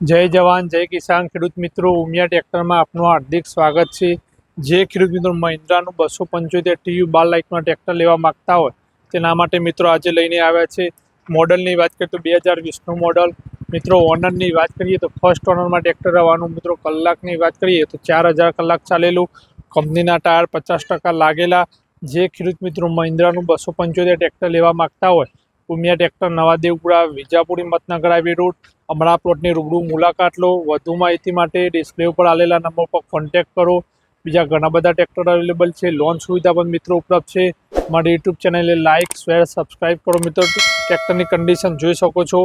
જય જવાન, જય કિસાન, ખેડૂત મિત્રો, ઉમિયા ટ્રેક્ટરમાં આપનું હાર્દિક સ્વાગત છે. જે ખેડૂત મિત્રો મહિન્દ્રાનું બસો પંચોતેર ટીયુ બાર લાઇટમાં ટ્રેક્ટર લેવા માગતા હોય, તેના માટે મિત્રો આજે લઈને આવ્યા છે. મોડલની વાત કરીએ તો બે હજાર વીસનું મોડલ. મિત્રો, ઓનરની વાત કરીએ તો ફર્સ્ટ ઓનરમાં ટ્રેક્ટર આવવાનું મિત્રો કલાકની વાત કરીએ તો ચાર હજાર કલાક ચાલેલું. કંપનીના ટાયર પચાસ ટકા લાગેલા. જે ખેડૂત મિત્રો મહિન્દ્રાનું બસો પંચોતેર ટ્રેક્ટર લેવા માગતા હોય ઉમિયા ટ્રેક્ટર નવાદેવપુરા, વિજાપુરી, મતનગર હાઈવે રોડ અમારા પ્લોટની રૂબરૂ મુલાકાત લો. વધુ માહિતી માટે ડિસ્પ્લે ઉપર આવેલા નંબર પર કોન્ટેક્ટ કરો. બીજા ઘણા બધા ટ્રેક્ટર અવેલેબલ છે. લોન સુવિધા પણ મિત્રો ઉપલબ્ધ છે. મારી યુટ્યુબ ચેનલે લાઇક શેર સબસ્ક્રાઇબ કરો મિત્રો. ટ્રેક્ટરની કન્ડિશન જોઈ શકો છો.